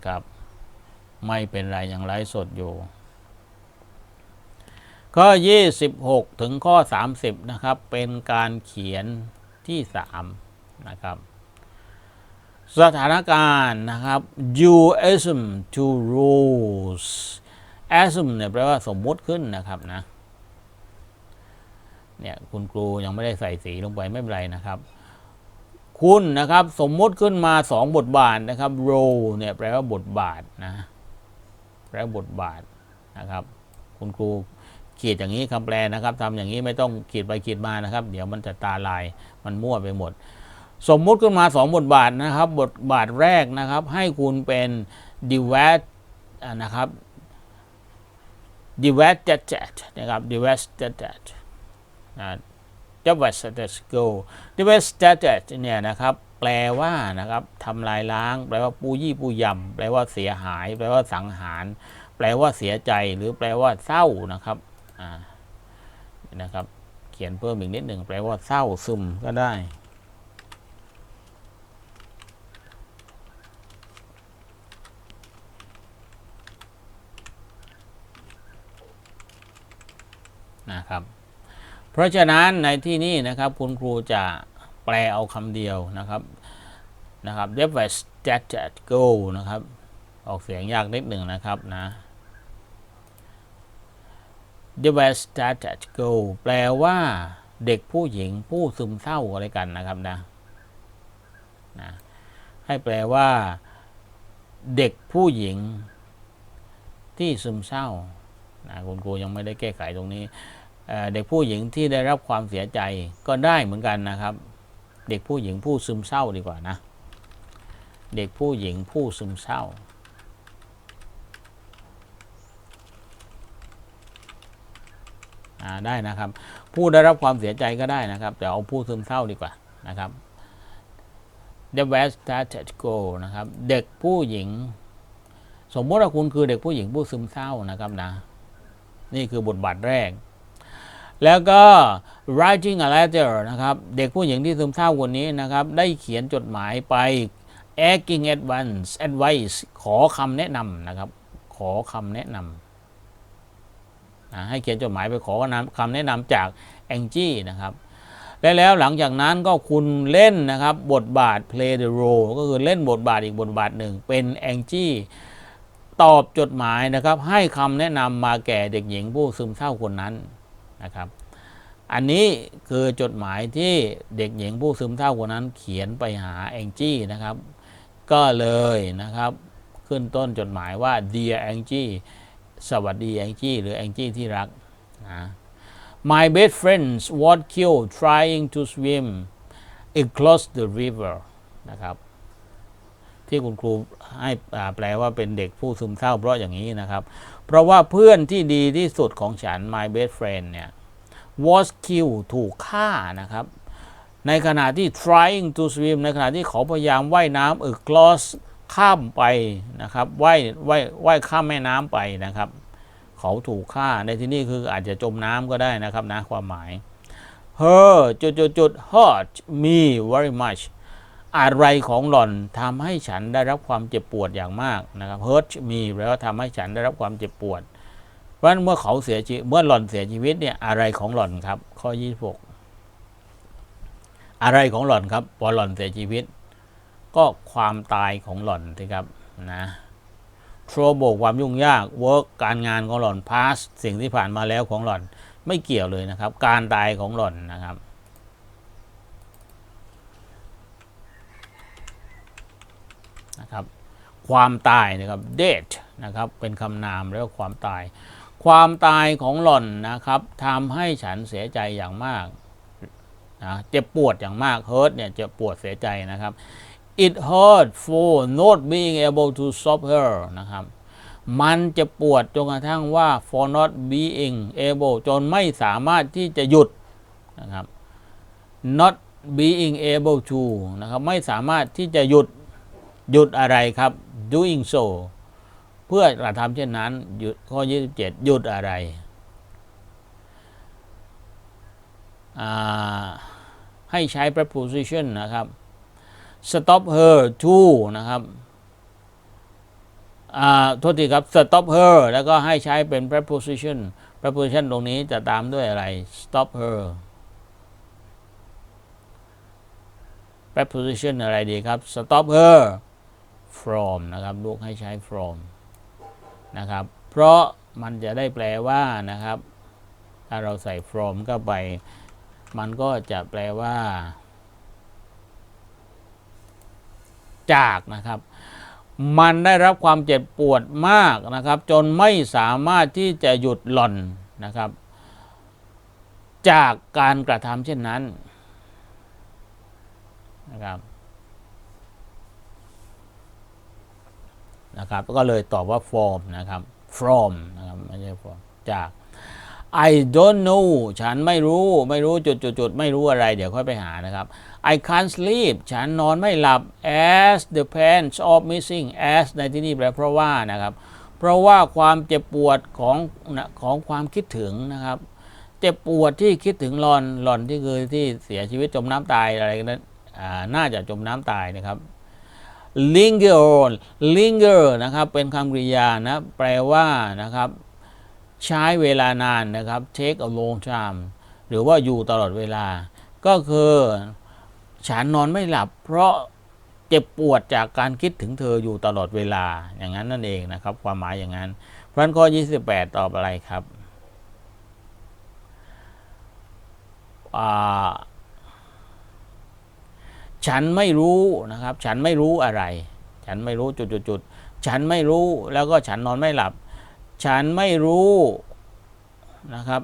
นะครับ ไม่เป็นไรยังไลฟ์สดอยู่ ข้อ 26 ถึงข้อ 30 นะครับ เป็นการเขียนที่ 3 นะครับ สถานการณ์นะครับ you assume to rules assume เนี่ยแปลว่าสมมุติขึ้นนะครับนะเนี่ยคุณครูยังไม่ได้ใส่สีลงไปไม่เป็นไรนะครับ คุณนะครับสมมุติขึ้นมาสองบทบาทนะครับ role เนี่ยแปลว่าบทบาทนะแปลว่าบทบาทนะครับ คุณครูขีดอย่างนี้คำแปลนะครับทำอย่างนี้ไม่ต้องขีดไปขีดมานะครับ เดี๋ยวมันจะตาลายมันมั่วไปหมด สมมุติขึ้นมาสองบทบาทนะครับ บทบาทแรกนะครับ ให้คุณเป็น d e v a t นะครับ d e v a t นะครับ d e v a t นะ d e v a t go d e v a t เนี่ยนะครับแปลว่านะครับทำลายล้าง แปลว่าปูยี่ปูยำแปลว่าเสียหาย แปลว่าสังหาร แปลว่าเสียใจหรือแปลว่าเศร้านะครับอ่านะครับ เขียนเพิ่มอีกนิดหนึ่งแปลว่าเศร้าซึมก็ได้นะครับ เพราะฉะนั้นในที่นี้นะครับคุณครูจะแปลเอาคำเดียวนะครับนะครับ d e v a s t a t e d go นะครับ ออกเสียงยากนิดหนึ่งนะครับนะ d e v a s t a t e d go แปลว่าเด็กผู้หญิงผู้ซึมเศร้าอะไรกันนะครับนะนะให้แปลว่า เด็กผู้หญิงที่ซึมเศร้านะคุณครูยังไม่ได้แก้ไขตรงนี้ เด็กผู้หญิงที่ได้รับความเสียใจก็ได้เหมือนกันนะครับ เด็กผู้หญิงผู้ซึมเศร้าดีกว่านะ เด็กผู้หญิงผู้ซึมเศร้าอ่าได้นะครับ ผู้ได้รับความเสียใจก็ได้นะครับ แต่เอาผู้ซึมเศร้าดีกว่านะครับ The West Started Go นะครับ เด็กผู้หญิง สมมติว่าคุณคือเด็กผู้หญิงผู้ซึมเศร้านะครับนะ นี่คือบทบาทแรก แล้วก็ writing a letter นะครับ เด็กผู้หญิงที่ซึมเศร้าคนนี้นะครับ ได้เขียนจดหมายไป asking advice advice ขอคำแนะนำนะครับ ขอคำแนะนำนะให้เขียนจดหมายไปขอคำแนะนำจากแองจี้นะครับและแล้วหลังจากนั้นก็คุณเล่นนะครับ บทบาท play the role ก็คือเล่นบทบาทอีกบทบาทหนึ่ง เป็นแองจี้ตอบจดหมายนะครับ ให้คำแนะนำมาแก่เด็กหญิงผู้ซึมเศร้าคนนั้น นะครับ อันนี้คือจดหมายที่เด็กหญิงผู้ซึมเศร้าคนนั้นเขียนไปหาแองจี้นะครับ ก็เลยนะครับขึ้นต้นจดหมายว่า dear Angie สวัสดีแองจี้หรือแองจี้ที่รักนะ My best friends was killed trying to swim across the river นะครับที่คุณครูให้อ่าแปลว่าเป็นเด็กผู้ซึมเศร้าเพราะอย่างนี้นะครับ เพราะว่าเพื่อนที่ดีที่สุดของฉัน my best friend เนี่ย was killed ถูกฆ่านะครับ ในขณะที่ trying to swim ในขณะที่เขาพยายามว่ายน้ำ across ข้ามไปนะครับว่ายว่ายว่ายข้ามแม่น้ำไปนะครับ เขาถูกฆ่าในที่นี้คืออาจจะจมน้ำก็ได้นะครับนะความหมาย her จุดจุดจุด hurt me very much อะไรของหล่อนทำให้ฉันได้รับความเจ็บปวดอย่างมากนะครับ hurt me แปลว่าทำให้ฉันได้รับความเจ็บปวด เพราะฉะนั้นเมื่อเขาเสียชีวิตเมื่อหล่อนเสียชีวิตเนี่ยอะไรของหล่อนครับ ข้อ26อะไรของหล่อนครับพอหล่อนเสียชีวิต ก็ความตายของหล่อนสิครับนะ trouble ความยุ่งยาก work กการงานของหล่อน past สิ่งที่ผ่านมาแล้วของหล่อนไม่เกี่ยวเลยนะครับ การตายของหล่อนนะครับ ความตายนะครับ death นะครับเป็นคำนามแล้วความตาย ความตายของหล่อนนะครับทำให้ฉันเสียใจอย่างมากนะเจ็บปวดอย่างมาก hurt เนี่ยเจ็บปวดเสียใจนะครับ it hurt for not being able to stop her นะครับมันจะปวดจนกระทั่งว่า for not being able จนไม่สามารถที่จะหยุดนะครับ not being able to นะครับ ไม่สามารถที่จะหยุดหยุดอะไรครับ doing so เพื่อกระทำเช่นนั้นหยุดข้อ 27 หยุดอะไรให้ใช้ preposition นะครับ stop her to นะครับโทษทีครับ stop her แล้วก็ให้ใช้เป็น preposition preposition ตรงนี้จะตามด้วยอะไร stop her preposition อะไรดีครับ stop her from นะครับลูกให้ใช้ from นะครับ เพราะมันจะได้แปลว่านะครับ ถ้าเราใส่ from เข้าไป มันก็จะแปลว่า จากนะครับ มันได้รับความเจ็บปวดมากนะครับ จนไม่สามารถที่จะหยุดหล่อนนะครับ จากการกระทำเช่นนั้นนะครับ นะครับก็เลยตอบว่า from นะครับ from นะครับไม่ใช่ from จาก I don't know ฉันไม่รู้ไม่รู้จุดจุดจุดไม่รู้อะไร เดี๋ยวค่อยไปหานะครับ I can't sleep ฉันนอนไม่หลับ as the pains of missing as ในที่นี้แปลเพราะว่านะครับ เพราะว่าความเจ็บปวดของของความคิดถึงนะครับ เจ็บปวดที่คิดถึงหลอนหลอนที่คือที่เสียชีวิตจมน้ำตายอะไรนั้นน่าจะจมน้ำตายนะครับ linger on linger นะครับ เป็นคำกริยานะ แปลว่านะครับ ใช้เวลานานนะครับ take a long time หรือว่าอยู่ตลอดเวลา ก็คือ ฉันนอนไม่หลับ เพราะเจ็บปวดจากการคิดถึงเธออยู่ตลอดเวลา อย่างนั้นนั่นเองนะครับ ความหมายอย่างนั้นเพราะฉนั้นข้อ 28 ตอบอะไรครับ อ่า ฉันไม่รู้นะครับ ฉันไม่รู้อะไร ฉันไม่รู้จุดจุดจุดฉันไม่รู้แล้วก็ฉันนอนไม่หลับ ฉันไม่รู้นะครับ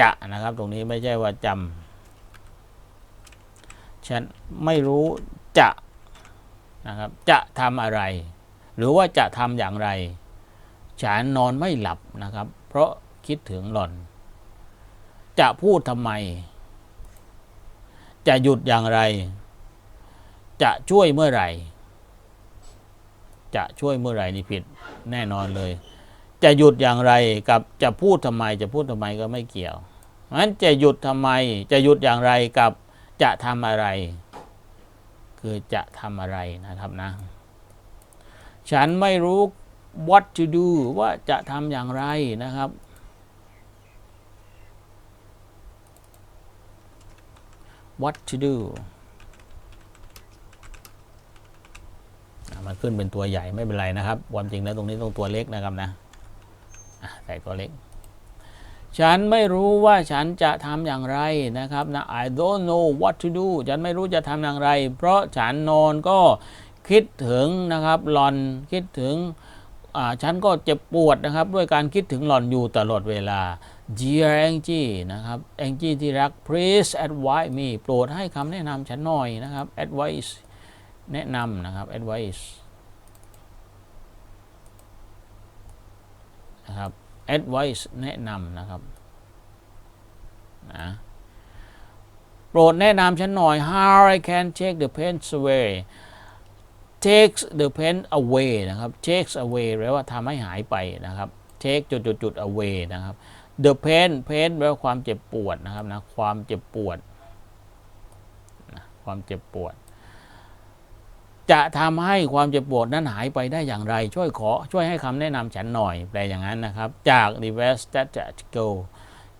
จะนะครับตรงนี้ไม่ใช่ว่าจำฉันไม่รู้จะนะครับจะทำอะไร หรือว่าจะทำอย่างไร ฉันนอนไม่หลับนะครับ เพราะคิดถึงหล่อน จะพูดทำไม จะหยุดอย่างไร จะช่วยเมื่อไหร่ จะช่วยเมื่อไหร่นี่ผิดแน่นอนเลย จะหยุดอย่างไรกับจะพูดทำไม จะพูดทำไมก็ไม่เกี่ยวเพราะฉะนั้นจะหยุดทำไม จะหยุดอย่างไรกับจะทำอะไร คือจะทำอะไรนะครับนะ ฉันไม่รู้ what to do ว่าจะทำอย่างไรนะครับ what to do มันขึ้นเป็นตัวใหญ่ไม่เป็นไรนะครับ ความจริงแล้วตรงนี้ต้องตัวเล็กนะครับนะใส่ตัวเล็ก ฉันไม่รู้ว่าฉันจะทำอย่างไรนะครับนะ I don't know what to do ฉันไม่รู้จะทำอย่างไร เพราะฉันนอนก็คิดถึงนะครับหลอนคิดถึงฉันก็เจ็บปวดนะครับ ด้วยการคิดถึงหลอนอยู่ตลอดเวลา Dear Angie นะครับ Angie ที่รัก please advise me โปรดให้คำแนะนำฉันหน่อยนะครับ advice แนะนำนะครับ advice นะครับ advice แนะนำนะครับนะโปรดแนะนำฉันหน่อย how I can take the pain away takes the pain away นะครับ takes away แปลว่าทำให้หายไปนะครับ take จุดจุดจุด away นะครับ the pain pain แปลว่าความเจ็บปวดนะครับนะความเจ็บปวดนะความเจ็บปวด จะทำให้ความเจ็บปวดนั้นหายไปได้อย่างไร ช่วยขอช่วยให้คำแนะนำฉันหน่อยแปลอย่างนั้นนะครับ จาก the west that go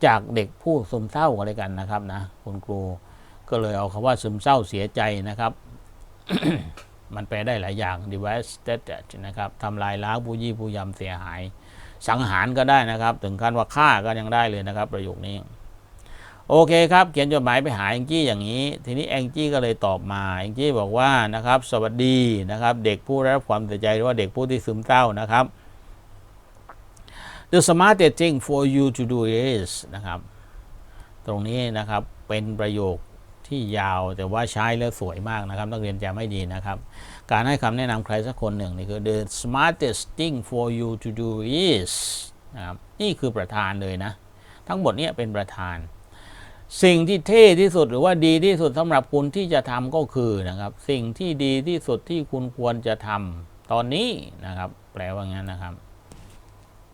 จากเด็กผู้ซึมเศร้าอะไรกันนะครับนะคุณครูก็เลยเอาคำว่าซึมเศร้าเสียใจนะครับมันแปลได้หลายอย่าง the west that นะครับทำลายล้างผู้ยี่ผู้ยำเสียหาย สังหารก็ได้นะครับ ถึงขั้นว่าฆ่าก็ยังได้เลยนะครับ ประโยคนี้ โอเคครับ เขียนจดหมายไปหาแองจี้อย่างนี้ ทีนี้แองจี้ก็เลยตอบมาแองจี้บอกว่านะครับ สวัสดีนะครับ เด็กผู้ได้รับความเสียใจหรือว่าเด็กผู้ที่ซึมเศร้านะครับ the smartest thing for you to do is นะครับ ตรงนี้นะครับเป็นประโยคที่ยาวแต่ว่าใช้แล้วสวยมากนะครับ นักเรียนจำไม่ดีนะครับ การให้คำแนะนำใครสักคนหนึ่งนี่คือ the smartest thing for you to do is นะครับนี่คือประธานเลยนะ ทั้งหมดนี้เป็นประธาน สิ่งที่เท่ที่สุดหรือว่าดีที่สุดสำหรับคุณที่จะทำก็คือนะครับ สิ่งที่ดีที่สุดที่คุณควรจะทำตอนนี้นะครับ แปลว่างั้นนะครับ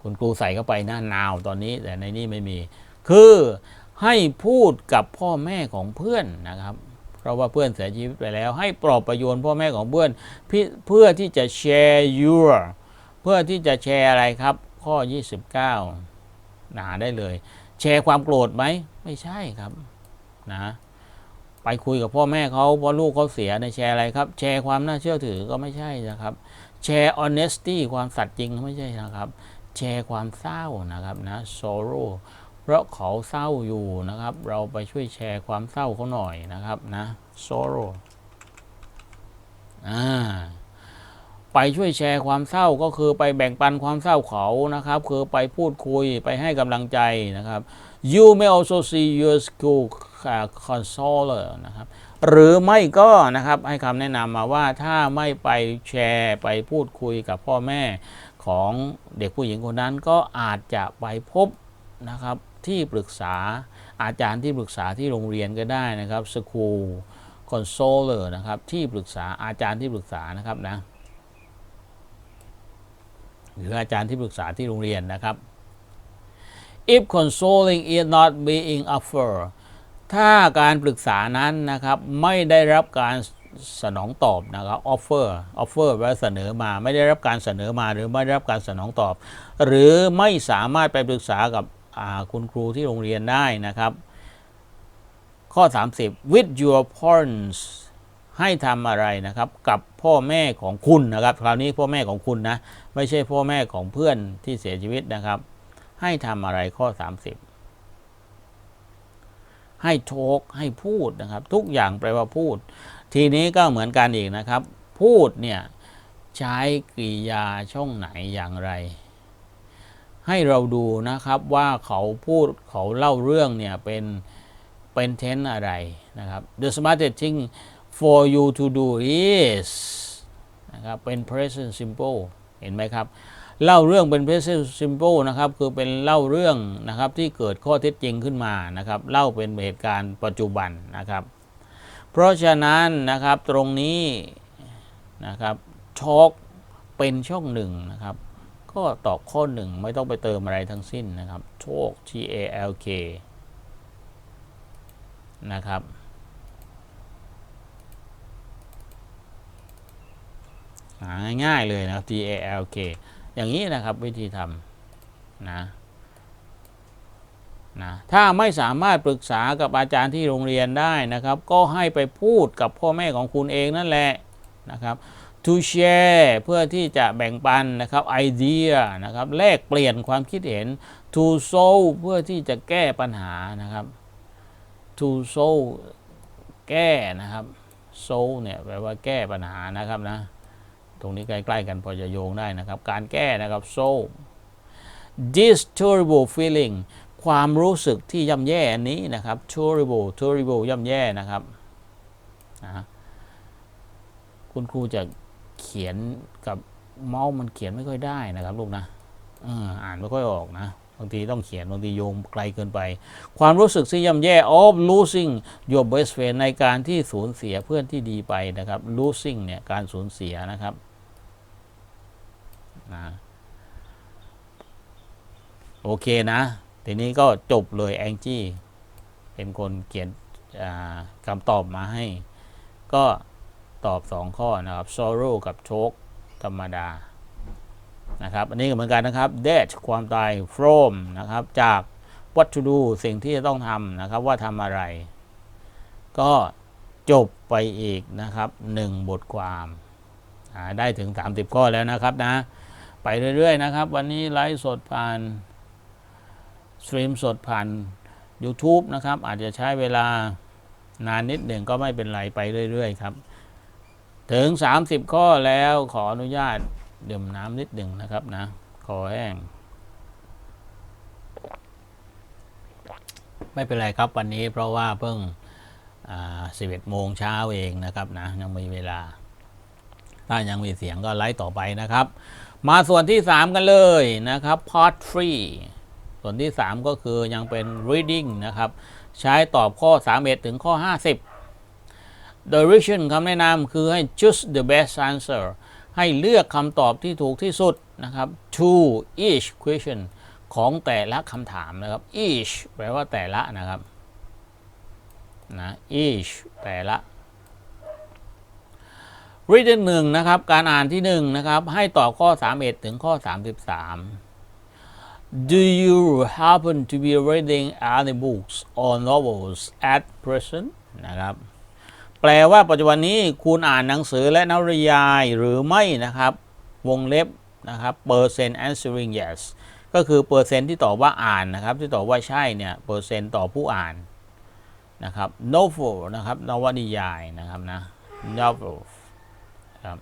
คุณครูใส่เข้าไปหน้านาวตอนนี้แต่ในนี้ไม่มี คือให้พูดกับพ่อแม่ของเพื่อนนะครับ ราะว่าเพื่อนเสียชีวิตไปแล้ว ให้ปลอบประโยชน์พ่อแม่ของเพื่อนเพื่อที่จะแชร์ your เพื่อที่จะแชร์อะไรครับ ข้อ 29นะหาได้เลย แชร์ความโกรธไหมไม่ใช่ครับนะไปคุยกับพ่อแม่เขาเพราะลูกเขาเสียในแชร์อะไรครับ แชร์ความน่าเชื่อถือก็ไม่ใช่นะครับ แชร์ honesty ความสัตย์จริงก็ไม่ใช่นะครับ แชร์ความเศร้านะครับนะ sorrow เพราะเขาเศร้าอยู่นะครับ เราไปช่วยแชร์ความเศร้าเขาหน่อยนะครับนะ sorrow อ่าไปช่วยแชร์ความเศร้าก็คือไปแบ่งปันความเศร้าเขานะครับ คือไปพูดคุยไปให้กำลังใจนะครับ you may also see your school counselor นะครับหรือไม่ก็นะครับให้คำแนะนำมาว่าถ้าไม่ไปแชร์ไปพูดคุยกับพ่อแม่ของเด็กผู้หญิงคนนั้นก็อาจจะไปพบนะครับ ที่ปรึกษาอาจารย์ที่ปรึกษาที่โรงเรียนก็ได้นะครับ school counselor นะครับที่ปรึกษาอาจารย์ที่ปรึกษานะครับนะหรืออาจารย์ที่ปรึกษาที่โรงเรียนนะครับ if consoling is not being offered ถ้าการปรึกษานั้นนะครับไม่ได้รับการสนองตอบนะครับ offer offer แปลว่าเสนอมา ไม่ได้รับการเสนอมาหรือไม่ได้รับการสนองตอบ หรือไม่สามารถไปปรึกษากับ คุณครูที่โรงเรียนได้นะครับ ข้อ 30 with your parents ให้ทำอะไรนะครับ กับพ่อแม่ของคุณนะครับ คราวนี้พ่อแม่ของคุณนะ ไม่ใช่พ่อแม่ของเพื่อนที่เสียชีวิตนะครับ ให้ทำอะไรข้อ 30 ให้โทกให้พูดนะครับ ทุกอย่างแปลว่าพูด ทีนี้ก็เหมือนกันอีกนะครับ พูดเนี่ยใช้กริยาช่องไหนอย่างไร ให้เราดูนะครับว่าเขาพูดเขาเล่าเรื่องเนี่ยเป็นเป็นเทนอะไรนะครับ the smartest thing for you to do is นะครับเป็น present simple เห็นไหมครับ เล่าเรื่องเป็น present simple นะครับคือเป็นเล่าเรื่องนะครับที่เกิดข้อเท็จจริงขึ้นมานะครับเล่าเป็นเหตุการณ์ปัจจุบันนะครับ เพราะฉะนั้นนะครับตรงนี้นะครับช็อกเป็นช่องหนึ่งนะครับ ก็ตอบข้อหนึ่งไม่ต้องไปเติมอะไรทั้งสิ้นนะครับ โชค T A L K นะครับ หาง่ายๆเลยนะครับ T A L K อย่างนี้นะครับวิธีทำนะนะถ้าไม่สามารถปรึกษากับอาจารย์ที่โรงเรียนได้นะครับ ก็ให้ไปพูดกับพ่อแม่ของคุณเองนั่นแหละนะครับ to share เพื่อที่จะแบ่งปันนะครับไอเดียนะครับแลกเปลี่ยนความคิดเห็น to solve เพื่อที่จะแก้ปัญหานะครับ to solve แก้นะครับ solve เนี่ยแปลว่าแก้ปัญหานะครับนะตรงนี้ใกล้ๆกันพอจะโยงได้นะครับ การแก้นะครับ solve this terrible feeling ความรู้สึกที่ย่ำแย่อันนี้นะครับ terrible terrible ย่ำแย่นะครับนะคุณครูจะ เขียนกับเมาส์มันเขียนไม่ค่อยได้นะครับลูกนะอออ่านไม่ค่อยออกนะบางทีต้องเขียนบางทีโยงไกลเกินไป ความรู้สึกที่ย่ำแย่ of losing your best friend ในการที่สูญเสียเพื่อนที่ดีไปนะครับ losing เนี่ยการสูญเสียนะครับนะโอเคนะ ทีนี้ก็จบเลยแองจี้เป็นคนเขียนคำตอบมาให้ ก็ ตอบ 2 ข้อนะครับ sorrow กับ choke ธรรมดานะครับ อันนี้ก็เหมือนกันนะครับ death ความตาย from นะครับ จาก what to do สิ่งที่จะต้องทำนะครับว่าทำอะไร ก็จบไปอีกนะครับ 1 บทความได้ถึง 30 ข้อแล้วนะครับนะ ไปเรื่อย ๆ นะครับ วันนี้ไลฟ์สดผ่านสตรีมสดผ่าน YouTube นะครับ อาจจะใช้เวลานานนิดหนึ่งก็ไม่เป็นไร ไปเรื่อย ๆ ครับ ถึง 30 ข้อแล้วขออนุญาตดื่มน้ำนิดหนึ่งนะครับนะ คอแห้ง ไม่เป็นไรครับวันนี้เพราะว่าเพิ่งสิบเอ็ดโมงเช้าเองนะครับนะ ยังมีเวลา ถ้ายังมีเสียงก็ไลฟ์ต่อไปนะครับ มาส่วนที่ 3 กันเลยนะครับ part 3 ส่วนที่ 3 ก็คือยังเป็น reading นะครับ ใช้ตอบข้อ 31 ถึงข้อ 50 direction คำแนะนำคือให้ choose the best answer ให้เลือกคำตอบที่ถูกที่สุดนะครับ to each question ของแต่ละคำถามนะครับ each แปลว่าแต่ละนะครับนะ each แต่ละ reading หนึ่งนะครับ การอ่านที่หนึ่งนะครับ ให้ตอบข้อ 31 ถึงข้อ 33 Do you happen to be reading any books or novels at present นะครับ แปลว่าปัจจุบันนี้คุณอ่านหนังสือและนวนิยายหรือไม่นะครับ วงเล็บนะครับ percent answering yes ก็คือเปอร์เซ็นต์ที่ตอบว่าอ่านนะครับ ที่ตอบว่าใช่เนี่ยเปอร์เซ็นต์ต่อผู้อ่านนะครับ novel นะครับนวนิยายนะครับนะ novel ครับ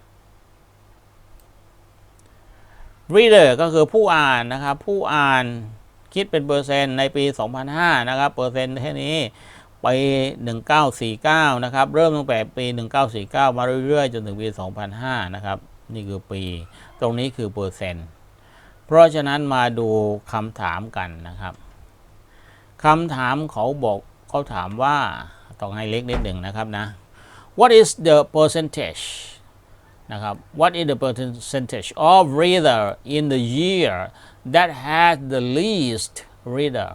reader ก็คือผู้อ่านนะครับ ผู้อ่านคิดเป็นเปอร์เซ็นต์ในปี 2005 นะครับ เปอร์เซ็นต์แค่นี้ ป1949 นะครับ เริ่มตั้งแต่ปี 1949 มาเรื่อยๆ จนถึงปี 2005 นะครับ นี่คือปี ตรงนี้คือเปอร์เซ็นต์ เพราะฉะนั้นมาดูคำถามกันนะครับคำถามเขาบอกเขาถามว่า ต้องให้เล็กนิดหนึ่งนะครับนะ What is the percentage นะครับ What is the percentage of reader in the year that has the least reader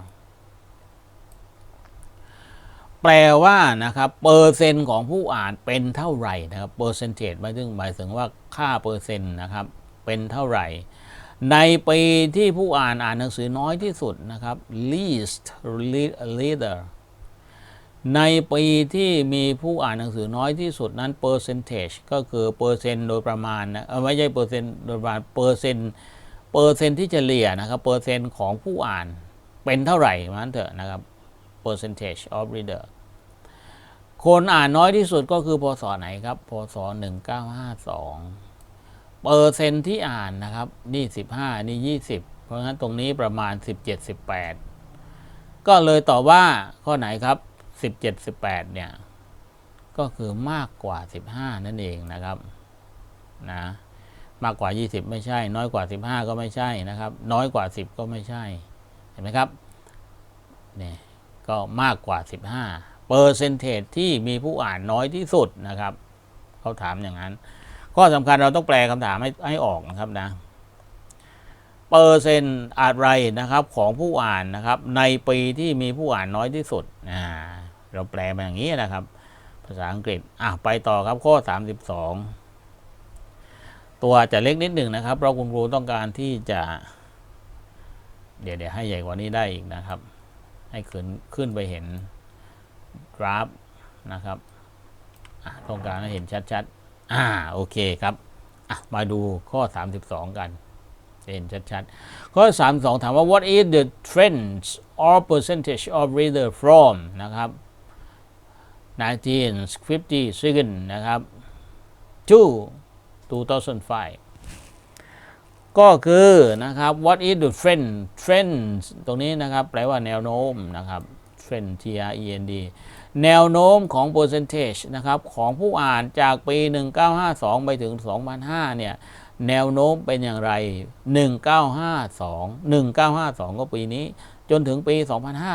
แปลว่านะครับเปอร์เซ็นต์ของผู้อ่านเป็นเท่าไหร่นะครับเปอร์เซนเทจหมายถึงหมายถึงว่าค่าเปอร์เซ็นต์นะครับเป็นเท่าไหร่ ในปีที่ผู้อ่านอ่านหนังสือน้อยที่สุดนะครับ least reader ในปีที่มีผู้อ่านหนังสือน้อยที่สุดนั้น percentage ก็คือเปอร์เซ็นต์โดยประมาณนะเออไม่ใช่เปอร์เซ็นต์โดยประมาณเปอร์เซ็นต์เปอร์เซ็นต์ที่เฉลี่ยนะครับเปอร์เซ็นต์ของผู้อ่านเป็นเท่าไหร่มันเถอะนะครับ percentage of reader คนอ่านน้อยที่สุดก็คือพศไหนครับพศ1952 เปอร์เซ็นต์ที่อ่านนะครับ นี่ 15 นี่ 20 เพราะงั้นตรงนี้ประมาณ 17 18 ก็เลยตอบว่าข้อไหนครับ 17 18 เนี่ย ก็คือมากกว่า 15 นั่นเองนะครับนะมากกว่า 20 ไม่ใช่ น้อยกว่า 15 ก็ไม่ใช่นะครับ น้อยกว่า 10 ก็ไม่ใช่ เห็นไหมครับเนี่ย ก็มากกว่า 15เปอร์เซนเทจที่มีผู้อ่านน้อยที่สุดนะครับเขาถามอย่างนั้น ข้อสำคัญเราต้องแปลคำถามให้ให้ออกนะครับนะเปอร์เซนต์อะไรนะครับของผู้อ่านนะครับ ในปีที่มีผู้อ่านน้อยที่สุดอ่าเราแปลมาอย่างนี้นะครับ ภาษาอังกฤษอะไปต่อครับข้อ 32 ตัวจะเล็กนิดหนึ่งนะครับ เราคุณครูต้องการที่จะ เดี๋ยวเดี๋ยวให้ใหญ่กว่านี้ได้อีกนะครับ ให้ขึ้นขึ้นไปเห็นกราฟนะครับต้องการให้เห็นชัดๆอ่าโอเคครับมาดูข้อ 32 กันจะเห็นชัดๆ ข้อ 32 ถามว่า what is the trends or percentage of reader from นะครับ1952นะครับ to 2005 ก็คือนะครับ what is the trend trend ตรงนี้นะครับ แปลว่าแนวโน้มนะครับ trend T R E N D แนวโน้มของ percentage นะครับของผู้อ่านจากปี 1952 ไปถึง 2005 เนี่ย แนวโน้มเป็นอย่างไร 1952 1952 ก็ปีนี้ จนถึงปี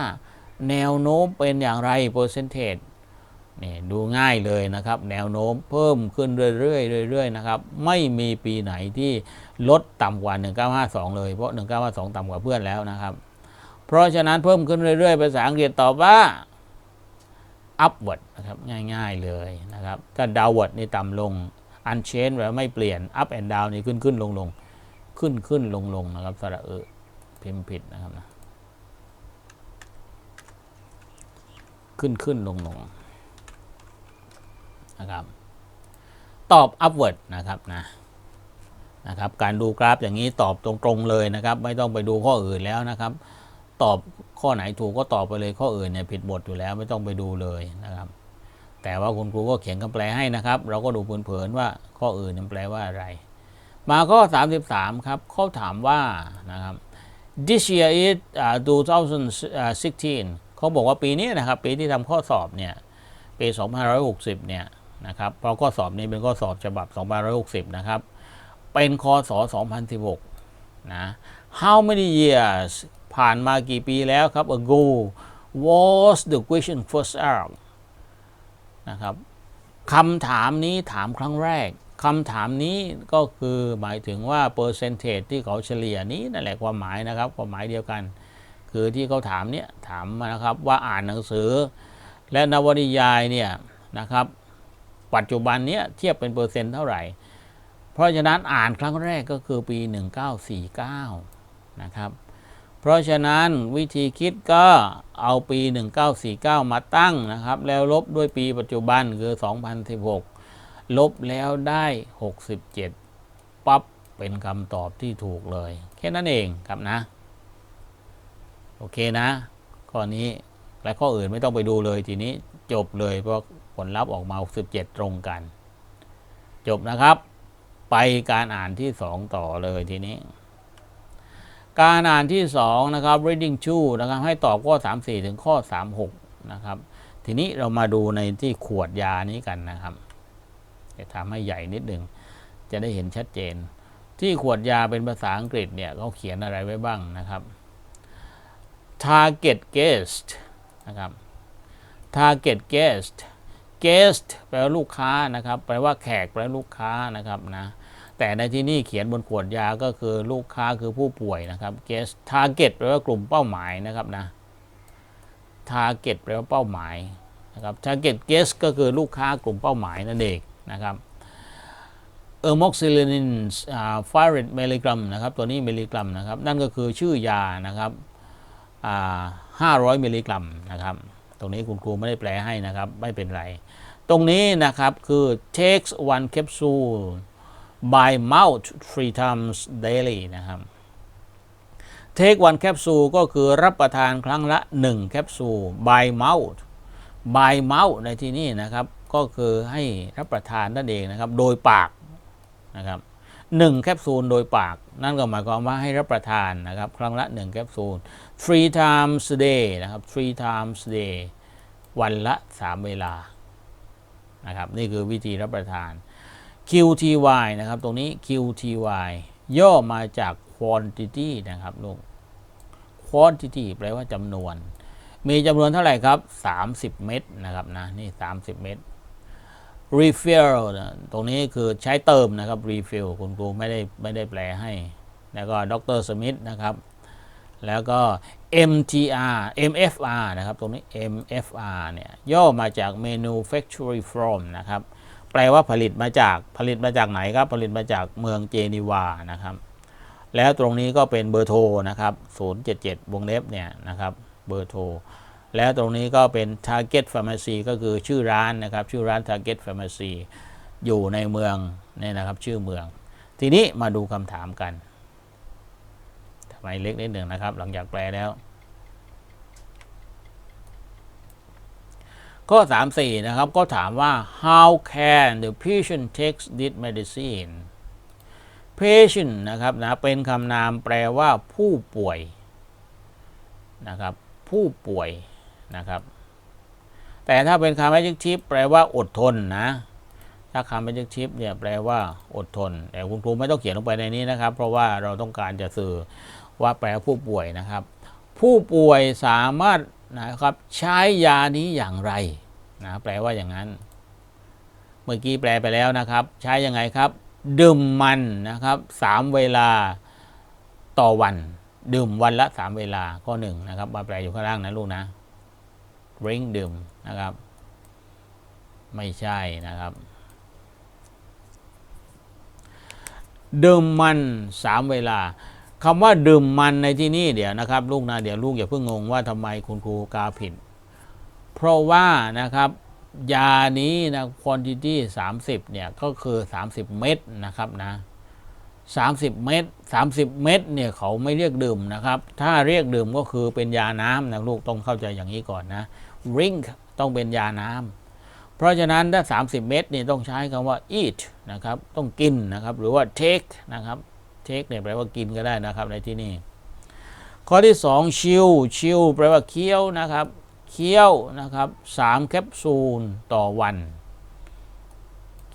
2005 แนวโน้มเป็นอย่างไร percentage นี่ดูง่ายเลยนะครับ แนวโน้มเพิ่มขึ้นเรื่อยๆเรื่อยๆนะครับ ไม่มีปีไหนที่ลดต่ำกว่า 1952 เลย เพราะ 1952 ต่ำกว่าเพื่อนแล้วนะครับ เพราะฉะนั้นเพิ่มขึ้นเรื่อยๆภาษาอังกฤษตอบว่า upward นะครับง่ายๆเลยนะครับ ถ้า downward นี่ต่ำลง unchanged แปลไม่เปลี่ยน up and down นี่ขึ้นขึ้นลงลงขึ้นขึ้นลงลงนะครับสระเออพิมพ์ผิดนะครับนะขึ้นขึ้นลงลง นะครับ ตอบ upward นะครับนะนะครับ การดูกราฟอย่างนี้ตอบตรงๆเลยนะครับ ไม่ต้องไปดูข้ออื่นแล้วนะครับ ตอบข้อไหนถูกก็ตอบไปเลยข้ออื่นเนี่ยผิดหมดอยู่แล้วไม่ต้องไปดูเลยนะครับ แต่ว่าคุณครูก็เขียนคำแปลให้นะครับ เราก็ดูเผินๆว่าข้ออื่นมันแปลว่าอะไร มาข้อ 33 ครับเขาถามว่านะครับ this year is uh, 2016เขาบอกว่าปีนี้นะครับ ปีที่ทำข้อสอบเนี่ย ปี 2560 เนี่ย นะครับเพราะข้อสอบนี้เป็นข้อสอบฉบับ 2560 นะครับ เป็นคศ2016 นะ how many years ผ่านมากี่ปีแล้วครับ ago was the question first asked นะครับคำถามนี้ถามครั้งแรกคำถามนี้ก็คือหมายถึงว่าเปอร์เซนเทจที่เขาเฉลี่ยนี้นั่นแหละความหมายนะครับ ความหมายเดียวกัน คือที่เขาถามเนี่ยถามนะครับว่าอ่านหนังสือ และนวนิยายเนี่ยนะครับ ปัจจุบันเนี้ยเทียบเป็นเปอร์เซ็นต์เท่าไหร่ เพราะฉะนั้นอ่านครั้งแรกก็คือปี 1949 นะครับ เพราะฉะนั้นวิธีคิดก็เอาปี 1949 มาตั้งนะครับ แล้วลบด้วยปีปัจจุบันคือ 2016 ลบแล้วได้ 67 ปั๊บเป็นคำตอบที่ถูกเลย แค่นั้นเองครับนะ โอเคนะข้อนี้ และข้ออื่นไม่ต้องไปดูเลยทีนี้จบเลยเพราะผลลัพธ์ออกมา 67 ตรงกัน จบนะครับ ไปการอ่านที่ 2 ต่อเลยทีนี้ การอ่านที่ 2 นะครับ reading to นะครับ ให้ตอบข้อ 34 ถึงข้อ 36 นะครับ ทีนี้เรามาดูในที่ขวดยานี้กันนะครับจะทำให้ใหญ่นิดหนึ่งจะได้เห็นชัดเจน ที่ขวดยาเป็นภาษาอังกฤษเนี่ยเขาเขียนอะไรไว้บ้างนะครับ target guest นะครับ target guest guest แปลว่าลูกค้านะครับ แปลว่าแขกแปลว่าลูกค้านะครับนะแต่ในที่นี่เขียนบนขวดยาก็คือลูกค้าคือผู้ป่วยนะครับ guest target แปลว่ากลุ่มเป้าหมายนะครับนะ target แปลว่าเป้าหมายนะครับ target guest ก็คือลูกค้ากลุ่มเป้าหมายนั่นเองนะครับเออร์ม็อกซิลินินฟาริดมิลลิกรัมนะครับ ตัวนี้มิลลิกรัมนะครับ นั่นก็คือชื่อยานะครับ ห้าร้อยมิลลิกรัมนะครับ ตรงนี้คุณครูไม่ได้แปลให้นะครับ ไม่เป็นไร ตรงนี้นะครับคือ takes one capsule by mouth three times daily นะครับ take one capsule ก็คือรับประทานครั้งละ 1 แคปซูล by mouth by mouth ในที่นี้นะครับ ก็คือให้รับประทานนั่นเองนะครับ โดยปากนะครับ หนึ่งแคปซูลโดยปาก นั่นก็หมายความว่าให้รับประทานนะครับ ครั้งละ 1 แคปซูล three times a day นะครับ three times a day วันละ 3 เวลานะครับนี่คือวิธีรับประทาน QTY นะครับ ตรงนี้ QTY ย่อมาจาก quantity นะครับลูก quantity แปลว่าจำนวน มีจำนวนเท่าไหร่ครับ 30 เม็ดนะครับนะนี่ 30 เม็ด refill นะตรงนี้คือใช้เติมนะครับ refill คุณครูไม่ได้ไม่ได้แปลให้ แล้วก็ดรสมิธนะครับ แล้วก็ MTR MFR นะครับ ตรงนี้ MFR เนี่ยย่อมาจาก manufacturing from นะครับ แปลว่าผลิตมาจากผลิตมาจากไหนครับ ผลิตมาจากเมืองเจนีวานะครับ แล้วตรงนี้ก็เป็นเบอร์โทรนะครับ 077 วงเล็บเนี่ยนะครับ เบอร์โทร แล้วตรงนี้ก็เป็น Target Pharmacy ก็คือชื่อร้านนะครับ ชื่อร้าน Target Pharmacy อยู่ในเมืองนี่นะครับ ชื่อเมือง ทีนี้มาดูคำถามกันทำไมเล็กนิดหนึ่งนะครับ หลังจากแปลแล้ว ข้อ 3 4 นะครับ ก็ถามว่า how can the patient take this medicine patient นะครับนะเป็นคำนามแปลว่าผู้ป่วยนะครับผู้ป่วย แต่ถ้าเป็นคำ adjective แปลว่าอดทนนะ ถ้าคำ adjective เนี่ยแปลว่าอดทน แต่คุณครูไม่ต้องเขียนลงไปในนี้นะครับ เพราะว่าเราต้องการจะสื่อว่าแปลผู้ป่วยนะครับ ผู้ป่วยสามารถนะครับใช้ยานี้อย่างไรนะแปลว่าอย่างนั้น เมื่อกี้แปลไปแล้วนะครับ ใช้ยังไงครับ ดื่มมันนะครับสามเวลาต่อวัน ดื่มวันละสามเวลาข้อหนึ่งนะครับมาแปลอยู่ข้างล่างนะลูกนะ drink ดื่มนะครับ ไม่ใช่นะครับ ดื่มมันสามเวลาคำว่าดื่มมันในที่นี้เดี๋ยวนะครับ ลูกนะเดี๋ยวลูกอย่าเพิ่งงงว่าทำไมคุณครูกาผิด เพราะว่านะครับยานี้นะควอนติตี้30 เนี่ย ก็คือ 30 เม็ดนะครับนะ 30 เม็ด30 เม็ดเนี่ยเขาไม่เรียกดื่มนะครับ ถ้าเรียกดื่มก็คือเป็นยาน้ำนะลูกต้องเข้าใจอย่างนี้ก่อนนะ drink ต้องเป็นยาน้ำเพราะฉะนั้นถ้า 30 เม็ดนี่ต้องใช้คำว่า eat นะครับต้องกินนะครับหรือว่า take นะครับ take เนี่ยแปลว่ากินก็ได้นะครับในที่นี่ข้อที่ 2 ชิลชิลแปลว่าเคี้ยวนะครับเคี้ยวนะครับ3แคปซูลต่อวัน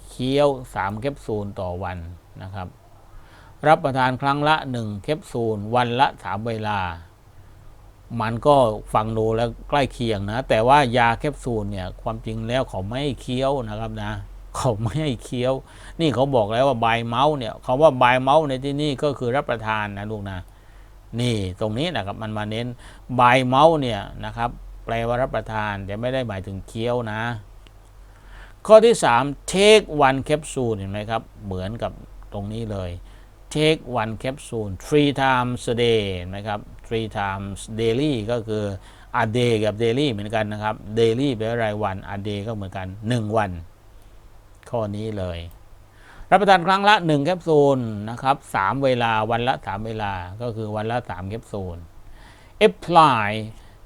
เคี้ยว3แคปซูลต่อวันนะครับ รับประทานครั้งละ1แคปซูล วันละ3เวลา มันก็ฟังดูแล้วใกล้เคียงนะ แต่ว่ายาแคปซูลเนี่ยความจริงแล้วเขาไม่ให้เคี้ยวนะครับนะเขาไม่ให้เคี้ยว นี่เขาบอกแล้วว่าบายเมาส์เนี่ยเขาว่าบายเมาส์ในที่นี่ก็คือรับประทานนะลูกนะนี่ตรงนี้นะครับมันมาเน้นบายเมาส์เนี่ยนะครับแปลว่ารับประทานแต่ไม่ได้หมายถึงเคี้ยวนะ ข้อที่3 take one capsule เห็นไหมครับ เหมือนกับตรงนี้เลย take one capsule three times a day นไหมครับ three times daily ก็คือ a day กับ daily เหมือนกันนะครับ daily แปลว่ารายวัน a day ก็เหมือนกัน 1 วัน ข้อนี้เลย รับประทานครั้งละ1แคปซูลนะครับ3เวลาวันละ 3 เวลาก็คือวันละ 3 แคปซูล apply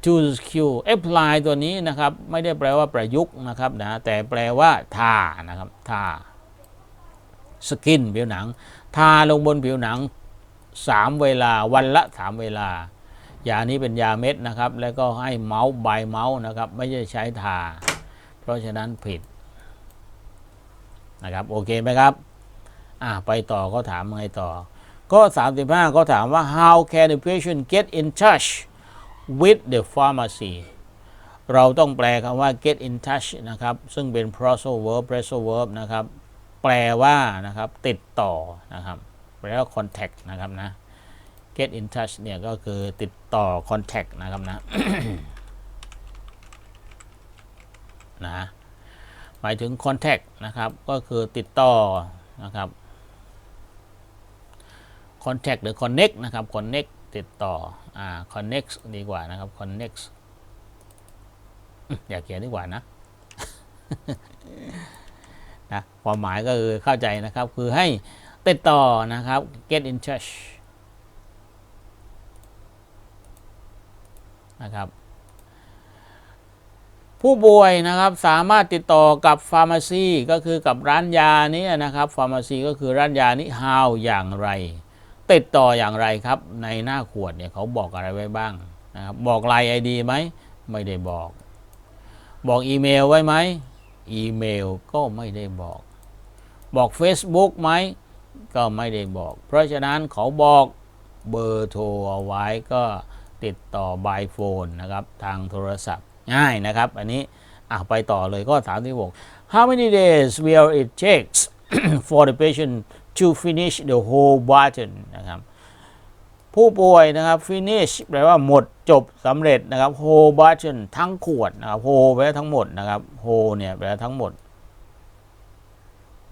to the skill apply ตัวนี้นะครับ ไม่ได้แปลว่าประยุกต์นะครับนะแต่แปลว่าทานะครับทา skin ผิวหนัง ทาลงบนผิวหนัง 3 เวลาวันละ 3 เวลา ยานี้เป็นยาเม็ดนะครับ แล้วก็ให้เมาส์ใบเมาส์นะครับ ไม่ใช่ใช้ทา เพราะฉะนั้นผิดนะครับโอเคไหมครับอ่าไปต่อก็ถามไงต่อ ก็ 35 ก็ถามว่า how can the patient get in touch with the pharmacy เราต้องแปลคำว่า get in touch นะครับ ซึ่งเป็น phrasal verb phrasal verb นะครับ แปลว่านะครับติดต่อนะครับแปลว่า contact นะครับนะ get in touch เนี่ยก็คือติดต่อ contact นะครับนะนะหมายถึง contact นะครับก็คือติดต่อนะครับ contact หรือ connect นะครับ connect ติดต่ออ่า connect ดีกว่านะครับ connect อย่าเขียนดีกว่านะ นะความหมายก็คือเข้าใจนะครับ คือให้ติดต่อนะครับ get in touch นะครับผู้ป่วยนะครับสามารถติดต่อกับฟาร์มาซีก็คือกับร้านยานี้นะครับฟาร์มาซีก็คือร้านยานี้ how อย่างไร ติดต่ออย่างไรครับ ในหน้าขวดเนี่ยเขาบอกอะไรไว้บ้างนะครับบอกไลน์ไอดีไหมไม่ได้บอก บอกอีเมลไว้ไหม อีเมลก็ไม่ได้บอก บอก Facebook ไหมก็ไม่ได้บอก เพราะฉะนั้นเขาบอกเบอร์โทรเอาไว้ก็ติดต่อบายโฟนนะครับทางโทรศัพท์ง่ายนะครับ อันนี้อะไปต่อเลยก็ถามที่บอก how many days will it takes for the patient to finish the whole bottle นะครับ ผู้ป่วยนะครับ finish แปลว่าหมดจบสำเร็จนะครับ whole bottle ทั้งขวดนะครับ whole แปลว่าทั้งหมดนะครับ whole เนี่ยแปลว่าทั้งหมด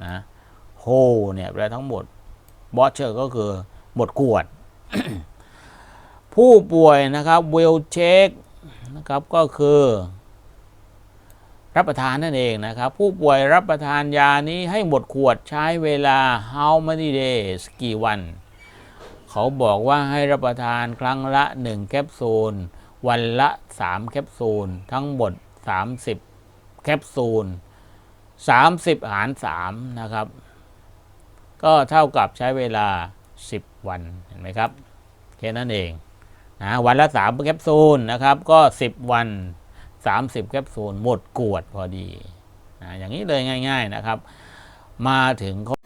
นะ whole เนี่ยแปลว่าทั้งหมด bottle ก็คือหมดขวด ผู้ป่วยนะครับ will take นะครับก็คือรับประทานนั่นเองนะครับ ผู้ป่วยรับประทานยานี้ให้หมดขวดใช้เวลา how many days กี่วัน เขาบอกว่าให้รับประทานครั้งละ 1 แคปซูล วันละ 3 แคปซูล ทั้งหมด 30 แคปซูล 30 หาร 3 นะครับ ก็เท่ากับใช้เวลา 10 วัน เห็นไหมครับ แค่นั้นเองนะวันละ 3 แคปซูลนะครับ ก็ 10 วัน 30 แคปซูล หมดกวดพอดีนะอย่างนี้เลยง่าย ๆนะครับ มาถึงข้อ